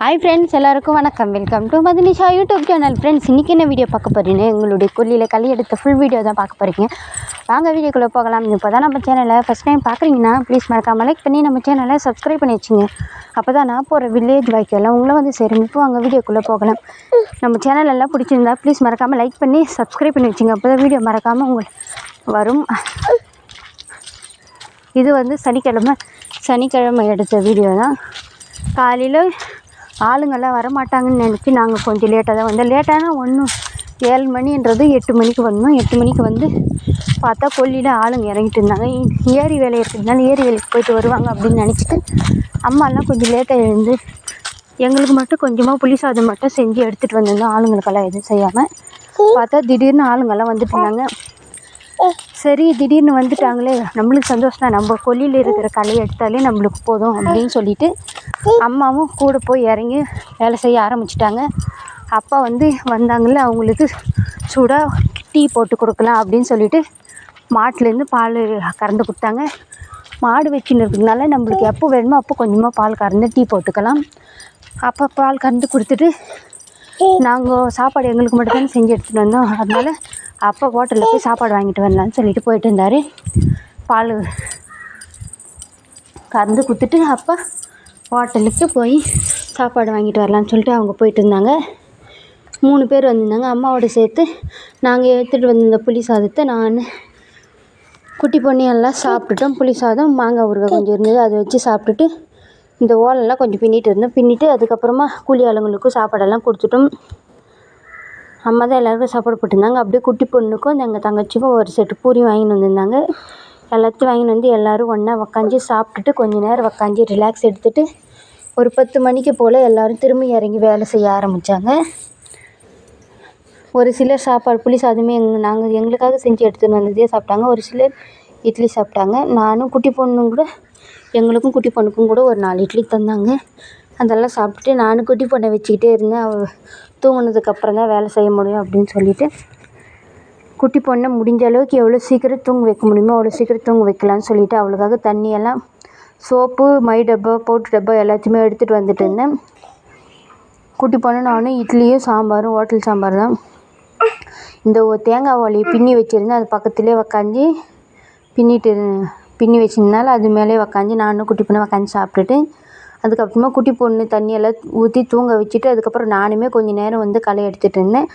Hi friends எல்லாருக்கும் வணக்கம். Welcome to Madhinisha YouTube channel friends இன்றைக்கி என்ன வீடியோ பார்க்க போகிறீங்க எங்களுடைய கொல்லியில் களி எடுத்த ஃபுல் வீடியோ தான் பார்க்க போகிறீங்க வாங்க வீடியோக்குள்ளே போகலாம். இப்போ தான் நம்ம சேனலை ஃபஸ்ட் டைம் பார்க்குறீங்கன்னா ப்ளீஸ் மறக்காமல் லைக் பண்ணி நம்ம சேனலை சப்ஸ்கிரைப் பண்ணி வச்சுங்க. அப்போ தான் நான் போகிற வில்லேஜ் வாய்க்கெல்லாம் உங்களை வந்து சேரும். இப்போ வாங்க வீடியோக்குள்ளே போகலாம். நம்ம சேனல் எல்லாம் பிடிச்சிருந்தா ப்ளீஸ் மறக்காமல் லைக் பண்ணி சப்ஸ்கிரைப் பண்ணி வச்சுங்க. அப்போ தான் வீடியோ மறக்காமல் உங்களுக்கு வரும். இது வந்து சனிக்கிழமை சனிக்கிழமை எடுத்த வீடியோ தான். காலையில் ஆளுங்கள்லாம் வரமாட்டாங்கன்னு நினச்சி நாங்கள் கொஞ்சம் லேட்டாக தான் வந்தோம். லேட்டானா ஒன்றும் ஏழு மணின்றது எட்டு மணிக்கு வந்தோம். எட்டு மணிக்கு வந்து பார்த்தா கொல்லியில் ஆளுங்க இறங்கிட்டு இருந்தாங்க. ஏரி வேலை இருக்கிறதுனால ஏரி வேலைக்கு போயிட்டு வருவாங்க அப்படின்னு நினச்சிட்டு அம்மாலாம் கொஞ்சம் லேட்டாக எழுந்து எங்களுக்கு மட்டும் கொஞ்சமாக புளி சாதம் மட்டும் செஞ்சு எடுத்துகிட்டு வந்திருந்தோம். ஆளுங்களுக்கெல்லாம் எதுவும் செய்யாமல் பார்த்தா திடீர்னு ஆளுங்கெல்லாம் வந்துட்டு இருந்தாங்க. சரி திடீர்னு வந்துட்டாங்களே. நம்மளுக்கு சந்தோஷம் தான். நம்ம கொல்லியில் இருக்கிற களையை எடுத்தாலே நம்மளுக்கு போதும் அப்படின்னு சொல்லிட்டு அம்மாவும் கூட போய் இறங்கி வேலை செய்ய ஆரம்பிச்சிட்டாங்க. அப்பா வந்து வந்தாங்கல்ல அவங்களுக்கு சூடாக டீ போட்டு கொடுக்கலாம் அப்படின்னு சொல்லிட்டு மாட்டிலேருந்து பால் கறந்து கொடுத்தாங்க. மாடு வச்சுன்னு இருக்கிறதுனால நம்மளுக்கு எப்போ வேணுமோ அப்போ கொஞ்சமாக பால் கறந்து டீ போட்டுக்கலாம். அப்போ பால் கறந்து கொடுத்துட்டு நாங்கள் சாப்பாடு எங்களுக்கு மட்டும்தான் செஞ்சு எடுத்துகிட்டு வந்தோம். அதனால அப்பா ஹோட்டலில் போய் சாப்பாடு வாங்கிட்டு வரலான்னு சொல்லிட்டு போயிட்டு இருந்தார். பால் கறந்து கொடுத்துட்டு அப்பா ஹோட்டலுக்கு போய் சாப்பாடு வாங்கிட்டு வரலான்னு சொல்லிட்டு அவங்க போயிட்டு இருந்தாங்க. மூணு பேர் வந்திருந்தாங்க. அம்மாவோட சேர்த்து நாங்கள் எடுத்துகிட்டு வந்திருந்த புளி சாதத்தை நான் குட்டி பொண்ணு எல்லாம் சாப்பிட்டுட்டோம். புளி சாதம் மாங்காய் ஊறுகாய் கொஞ்சம் இருந்தது. அதை வச்சு சாப்பிட்டுட்டு இந்த ஓலெல்லாம் கொஞ்சம் பின்னிட்டு இருந்தோம். பின்னிட்டு அதுக்கப்புறமா கூலி ஆளுங்களுக்கும் சாப்பாடெல்லாம் கொடுத்துட்டோம். அம்மா தான் எல்லாருக்கும் சாப்பாடு போட்டிருந்தாங்க. அப்படியே குட்டி பொண்ணுக்கும் எங்கள் தங்கச்சிக்கும் ஒரு செட்டு பூரி வாங்கின்னு வந்திருந்தாங்க. எல்லாத்தையும் வாங்கின்னு வந்து எல்லோரும் ஒன்றா உக்காஞ்சி சாப்பிட்டுட்டு கொஞ்ச நேரம் உக்காஞ்சி ரிலாக்ஸ் எடுத்துகிட்டு ஒரு பத்து மணிக்கு போல் எல்லோரும் திரும்பி இறங்கி வேலை செய்ய ஆரம்பித்தாங்க ஒரு சிலர் சாப்பாடு புளி சாதமே எங் நாங்கள் எங்களுக்காக செஞ்சு எடுத்துன்னு வந்ததே சாப்பிட்டாங்க. ஒரு சிலர் இட்லி சாப்பிட்டாங்க. நானும் குட்டி பொண்ணும் கூட எங்களுக்கும் குட்டி பொண்ணுக்கும் கூட ஒரு நாலு இட்லி தந்தாங்க. அதெல்லாம் சாப்பிட்டுட்டு நானும் குட்டி பொண்ணை வச்சுக்கிட்டே இருந்தேன். அவள் தூங்கினதுக்கப்புறம் தான் வேலை செய்ய முடியும் அப்படின்னு சொல்லிவிட்டு குட்டி பொண்ணை முடிஞ்ச அளவுக்கு எவ்வளோ சீக்கிரம் தூங்க வைக்க முடியுமோ அவ்வளோ சீக்கிரம் தூங்க வைக்கலான்னு சொல்லிட்டு அவளுக்காக தண்ணியெல்லாம் சோப்பு மை டப்பா பவுட்ரு டப்பா எல்லாத்தையுமே எடுத்துகிட்டு வந்துட்டு இருந்தேன். குட்டி பொண்ணு நானும் இட்லியும் சாம்பாரும் ஹோட்டல் சாம்பார் தான். இந்த ஒரு தேங்காய் ஓலையை பின்னி வச்சுருந்தேன். அது பக்கத்துலேயே உக்காந்து பின்னிட்டு பின்னி வச்சுருந்தனால அது மேலே உக்காந்து நானும் குட்டி பொண்ணு உக்காந்து சாப்பிட்டுட்டு அதுக்கப்புறமா குட்டி பொண்ணு தண்ணியெல்லாம் ஊற்றி தூங்க வச்சுட்டு அதுக்கப்புறம் நானுமே கொஞ்ச நேரம் வந்து களை எடுத்துகிட்டு இருந்தேன்.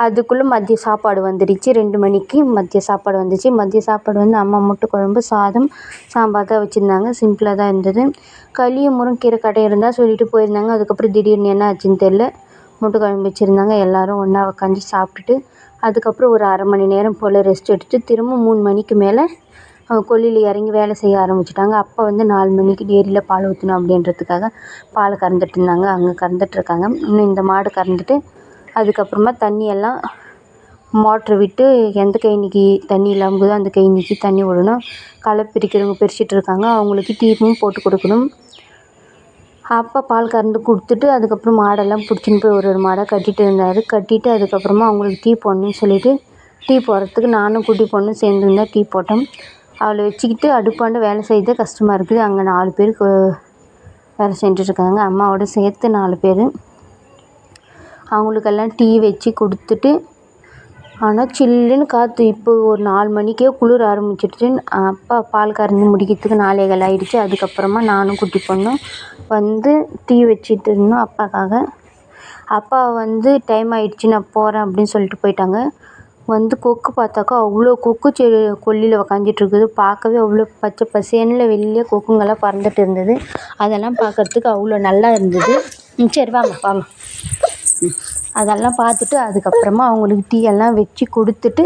அதுக்குள்ளே மதிய சாப்பாடு வந்துடுச்சு ரெண்டு மணிக்கு மதிய சாப்பாடு வந்துச்சு. மதிய சாப்பாடு வந்து அம்மா முட்டை குழம்பு சாதம் சாம்பார் தான் வச்சுருந்தாங்க. சிம்பிளாக தான் இருந்தது. களியும் முருங்கீரை கடை இருந்தால் சொல்லிட்டு போயிருந்தாங்க. அதுக்கப்புறம் திடீர்னு என்ன ஆச்சுன்னு தெரில முட்டை குழம்பு வச்சுருந்தாங்க. எல்லோரும் ஒன்றா உக்காந்து சாப்பிட்டுட்டு அதுக்கப்புறம் ஒரு அரை மணி நேரம் போல் ரெஸ்ட் எடுத்துட்டு திரும்ப மூணு மணிக்கு மேலே அவங்க கொல்லியில் இறங்கி வேலை செய்ய ஆரம்பிச்சிட்டாங்க. அப்பா வந்து நாலு மணிக்கு டேரியில் பால் ஊற்றணும் அப்படின்றதுக்காக பால் கறந்துட்டு இருந்தாங்க. அங்கே கறந்துட்டு இருக்காங்க. இன்னும் இந்த மாடு கறந்துட்டு அதுக்கப்புறமா தண்ணியெல்லாம் மோட்ரு விட்டு எந்த கைனிக்கு தண்ணி இல்லாமல் இருக்குதோ அந்த கைனிக்கு தண்ணி விடணும். களை பிரிக்கிறவங்க பிரிச்சுட்டு இருக்காங்க. அவங்களுக்கு டீப்பும் போட்டு கொடுக்கணும். அப்பா பால் கறந்து கொடுத்துட்டு அதுக்கப்புறம் மாடெல்லாம் பிடிச்சின்னு போய் ஒரு ஒரு மாடாக கட்டிட்டு இருந்தார். கட்டிட்டு அதுக்கப்புறமா அவங்களுக்கு டீ போடணும்னு சொல்லிவிட்டு டீ போடுறதுக்கு நானும் குட்டி பொண்ணும் சேர்ந்து தான் டீ போட்டோம். அவளை வச்சுக்கிட்டு அடுப்பாண்டு வேலை செய்யறதே கஷ்டமாக இருக்குது. அங்கே நாலு பேர் வேலை செஞ்சுட்ருக்காங்க அம்மாவோட சேர்த்து நாலு பேர். அவங்களுக்கெல்லாம் டீ வச்சு கொடுத்துட்டு ஆனால் சில்லுன்னு காற்று இப்போ ஒரு நாலு மணிக்கே குளிர ஆரம்பிச்சிடுச்சு. அப்பா பால் கறந்து முடிக்கிறதுக்கு நாலேகால் ஆயிடுச்சு. அதுக்கப்புறமா நானும் குட்டி பொண்ணும் வந்து டீ வச்சிட்டு இருந்தோம் அப்பாக்காக. அப்பா வந்து டைம் ஆயிடுச்சு நான் போகிறேன் அப்படின்னு சொல்லிட்டு போயிட்டாங்க. வந்து கொக்கு பார்த்தாக்கா அவ்வளோ கொக்கு செடி கொல்லியில் உக்காஞ்சிட்ருக்குது இருக்குது. பார்க்கவே அவ்வளோ பச்சை பசேனில் வெளியே கொக்குங்கெல்லாம் பறந்துட்டு இருந்தது. அதெல்லாம் பார்க்கறதுக்கு அவ்வளோ நல்லா இருந்தது. சரி வாம்மா வாம்மா. அதெல்லாம் பார்த்துட்டு அதுக்கப்புறமா அவங்களுக்கு டீ எல்லாம் வச்சு கொடுத்துட்டு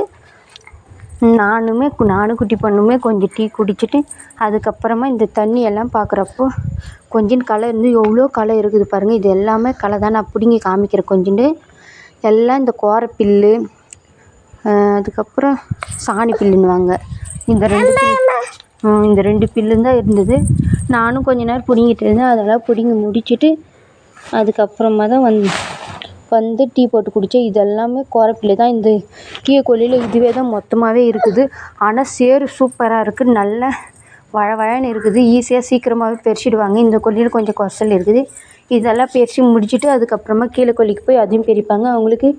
நானுமே நானும் குட்டி பொண்ணுமே கொஞ்சம் டீ குடிச்சிட்டு அதுக்கப்புறமா இந்த தண்ணி எல்லாம் பார்க்குறப்போ கொஞ்சம் களை இருந்து எவ்வளோ களை இருக்குது பாருங்கள் இது எல்லாமே களை தான் நான் பிடுங்கி காமிக்கிறேன் கொஞ்சோண்டு. எல்லாம் இந்த கோரப்பில்லு அதுக்கப்புறம் சாணி பில்லுன்னுவாங்க இந்த ரெண்டு இந்த ரெண்டு பில்லு தான் இருந்தது. நானும் கொஞ்ச நேரம் பிடுங்கிட்டு இருந்தேன். அதெல்லாம் பிடுங்கி முடிச்சிட்டு அதுக்கப்புறமா தான் வந்து வந்து டீ போட்டு குடித்தேன் இது எல்லாமே கோரப்பில்லு தான் இந்த கீழக்கொல்லியில் இதுவே தான் மொத்தமாகவே இருக்குது. ஆனால் சேறு சூப்பராக இருக்குது நல்ல வழ வழன்னு இருக்குது. ஈஸியாக சீக்கிரமாகவே பறிச்சிடுவாங்க இந்த கொல்லியில் கொஞ்சம் கொசல் இருக்குது. இதெல்லாம் பேசி முடிச்சுட்டு அதுக்கப்புறமா கீழே கொல்லிக்கு போய் அதையும் பிரிப்பாங்க. அவங்களுக்கு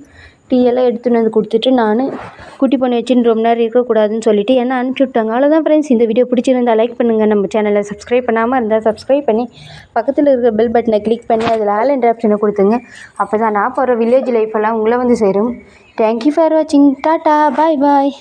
டீ எல்லாம் எடுத்துன்னு வந்து கொடுத்துட்டு நான் குட்டி பொண்ணு வச்சுன்னு ரொம்ப நேரம் இருக்கக்கூடாதுன்னு சொல்லிட்டு என்ன அனுப்பிச்சி விட்டாங்க. அவ்வளோதான் ஃப்ரெண்ட்ஸ் இந்த வீடியோ பிடிச்சிருந்தா லைக் பண்ணுங்கள் நம்ம சேனலை சப்ஸ்கிரைப் பண்ணாமல் இருந்தால் சப்ஸ்கிரைப் பண்ணி பக்கத்தில் இருக்கிற பெல் பட்டனை கிளிக் பண்ணி அதில் ஆல் என்ற ஆப்ஷனை கொடுத்துங்க. அப்போ தான் நான் போகிற வில்லேஜ் லைஃப் எல்லாம் உங்களை வந்து சேரும். தேங்க்யூ ஃபார் வாட்சிங் டாட்டா பாய் பாய்